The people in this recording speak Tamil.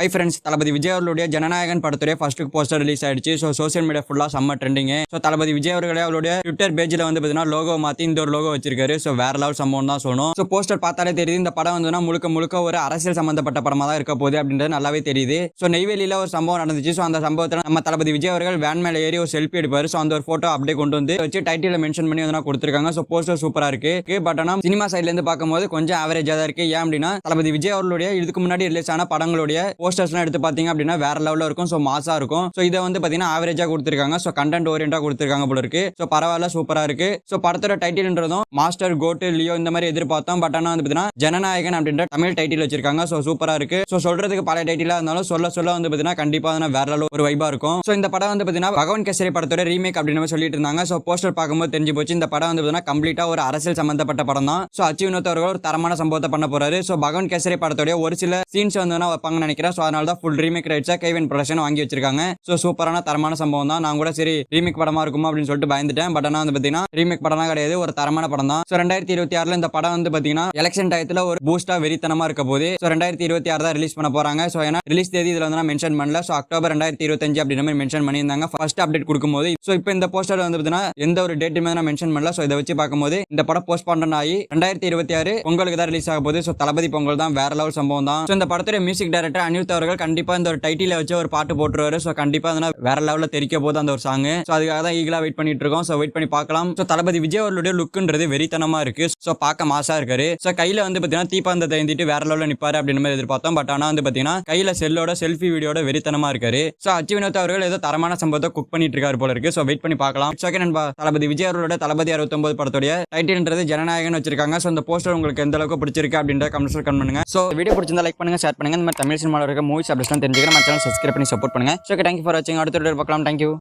ஹை ஃப்ரெண்ட்ஸ் தளபதி விஜய் அவர்களுடைய ஜனநாயகன் படத்துடைய ஃபர்ஸ்ட் போஸ்டர் ரிலீஸ் ஆயிடுச்சு. ஸோ சோஷியல் மீடியா ஃபுல்லாக செம்ம ட்ரெண்டிங் ஸோ தளபதி விஜய் அவர்களே அவருடைய ட்விட்டர் பேஜில் வந்து பார்த்தீங்கன்னா லோகோ மாற்றி இந்த ஒரு லோகோ வச்சிருக்காரு. ஸோ வேற லெவல் சம்பவம் தான் சொல்லணும். ஸோ போஸ்டர் பார்த்தாலே தெரியுது இந்த படம் வந்துன்னா முழுக்க முழுக்க ஒரு அரசியல் சம்பந்தப்பட்ட படமாக தான் இருக்க போகுது அப்படின்றது நல்லாவே தெரியுது. ஸோ நெய்வேலியில் ஒரு சம்பவம் நடந்துச்சு. ஸோ அந்த சம்பவத்தில் நம்ம தளபதி விஜய் அவர்கள் வேன் மேலே ஏறி ஒரு செல்ஃபி எடுப்பார். ஸோ அந்த ஒரு ஃபோட்டோ அப்படியே கொண்டு வந்து வச்சு டைட்டில் மென்ஷன் பண்ணி வந்து கொடுத்துருக்காங்க. ஸோ போஸ்டர் சூப்பராக இருக்கு. பட் ஆனால் சினிமா சைட்லேருந்து பார்க்கும்போது கொஞ்சம் ஆவரேஜாக தான் இருக்கு. ஏன் அப்படின்னா தளபதி விஜய் அவர்களுடைய இதுக்கு முன்னாடி ரிலீஸ் ஆன படங்களுடைய போஸ்டர்ஸ்லாம் எடுத்து பார்த்தீங்க அப்படின்னா வேற லெவலில் இருக்கும். ஸோ மாசாக இருக்கும். ஸோ இதை வந்து பார்த்தீங்கன்னா ஆவரேஜாக கொடுத்துருக்காங்க. ஸோ கண்டென்ட் ஓரியண்டாக கொடுத்துருக்காங்க போல இருக்கு. ஸோ பரவாயில்ல சூப்பராக இருக்கு. ஸோ படத்தோட டைட்டில்ன்றதும் மாஸ்டர் கோட்டு லியோ இந்த மாதிரி எதிர்பார்த்தோம். பட் ஆனால் வந்து பார்த்தீங்கன்னா ஜனநாயகன் அப்படின்ற தமிழ் டைட்டில் வச்சிருக்காங்க. ஸோ சூப்பராக இருக்கு. ஸோ சொல்றதுக்கு பல டைட்டிலாக இருந்தாலும் சொல்ல சொல்ல வந்து பார்த்தீங்கன்னா கண்டிப்பாக அதனால் வேற லெவல் ஒரு வைபாக இருக்கும். ஸோ இந்த படம் வந்து பார்த்தீங்கன்னா பகவான் கேசரி படத்தோட ரீமேக் அப்படின்னு சொல்லிட்டு இருந்தாங்க. ஸோ போஸ்டர் பார்க்கும்போது தெரிஞ்சு போச்சு. இந்த படம் வந்து பார்த்தீங்கன்னா கம்ப்ளீட்டாக ஒரு அரசியல் சம்பந்தப்பட்ட படம் தான். ஸோ அச்சு வினோத் அவர்கள் ஒரு தரமான சம்பவத்தை பண்ண போறாரு. ஸோ பகவான் கேசரி படத்தோட ஒரு சில சீன்ஸ் வந்து வைப்பாங்கன்னு நினைக்கிறேன். ஸோ அதனால தான் ஃபுல் ரீமேக் ரைட்ஸாக கைவன் ப்ரொடக்ஷன் வாங்கி வச்சிருக்காங்க. ஸோ சூப்பரான தரமான சம்பவம் தான். நான் கூட சரி ரீமேக் படமா இருக்குமா அப்படின்னு சொல்லிட்டு பயந்துட்டேன். பட் ஆனால் வந்து பார்த்தீங்கன்னா ரீமேக் படம்லாம் கிடையாது. ஒரு தரமான படம் தான். ஸோ ரெண்டாயிரத்தி இருபத்தி ஆறுல இந்த படம் வந்து பார்த்தீங்கன்னா எலெக்ஷன் டயத்தில் ஒரு பூஸ்டாக வெறித்தனமாக இருக்க போது ஸோ ரெண்டாயிரத்தி இருபத்தி ஆறு தான் ரிலீஸ் பண்ண போறாங்க. ஸோ ஏன்னா ரிலீஸ் தேதி இதில் வந்து நான் மென்ஷன் பண்ணல. ஸோ அக்டோபர் ரெண்டாயிரத்தி இருபத்தஞ்சு அப்படின்ற மாதிரி மென்ஷன் பண்ணியிருந்தாங்க. ஃபர்ஸ்ட் அப்டேட் கொடுக்கும்போது ஸோ இப்போ இந்த போஸ்டர் வந்து பார்த்தீங்கன்னா எந்த ஒரு டேட்டுமே நான் மென்ஷன் பண்ணல. ஸோ இதை வச்சு பார்க்கும்போது இந்த படம் போஸ்ட் பண்ண ஆகி ரெண்டாயிரத்தி இருபத்தி ஆறு பொங்கலுக்கு தான் ரிலீஸ் ஆக போகுது. ஸோ தளபதி பொங்கல் தான் வேற லெவல் சம்பவம் தான். ஸோ இந்த படத்துடைய மியூசிக் டைரக்டர் அனிருத் அவர்கள் கண்டிப்பா இந்த ஒரு டைட்டில வச்சு ஒரு பாட்டு போட்டுருவாரு. ஸோ கண்டிப்பா அதனால வேற லெவலில் தெரிக்க போது அந்த ஒரு சாங் ஸோ அதுக்காக தான் ஈகலா வெயிட் பண்ணிட்டு இருக்கோம். ஸோ வெயிட் பண்ணி பார்க்கலாம். ஸோ தளபதி விஜய் அவர்களுடைய லுக்குன்றது வெறித்தனமா இருக்கு. ஸோ பார்க்க மாசா இருக்காரு. ஸோ கையில வந்து பார்த்தீங்கன்னா தீபாந்தத்தை ஏந்திட்டு வேற லெவலில் நிப்பாரு அப்படின்னு மாதிரி எதிர்பார்த்தோம். பட் ஆனால் வந்து பார்த்தீங்கன்னா கையில செல்லோட செல்ஃபி வீடியோட வெறித்தனமா இருக்காரு. ஸோ அச்சு வினோத் அவர்கள் ஏதோ தரமான சம்பவத்தை குக் பண்ணிட்டு இருக்காரு போல இருக்கு. ஸோ வெயிட் பண்ணி பார்க்கலாம். செகண்ட் நண்பா. தளபதி விஜய் அவர்களோட தளபதி அறுபத்தொன்பது படத்துடைய டைட்டில்ன்றது ஜனநாயகன் வச்சிருக்காங்க. ஸோ அந்த போஸ்டர் உங்களுக்கு எந்த அளவுக்கு பிடிச்சிருக்கு அப்படின்ற கமெண்ட்ஸ் கமெண்ட் பண்ணுங்க. ஸோ வீடியோ பிடிச்சிருந்தா லைக் பண்ணுங்க ஷேர் பண்ணுங்க. இந்த மாதிரி தமிழ் சினிமாவில் இருக்க மூவிஸ் அப்படிலாம் தெரிஞ்சுக்கிறேன் நம்ம சேனல் சப்ஸ்கிரைப் பண்ணி சப்போர்ட் பண்ணுங்க. ஸோ தேங்க்யூ ஃபார் வாட்சிங் அடுத்த வீடியோ பார்க்கலாம். தேங்க்யூ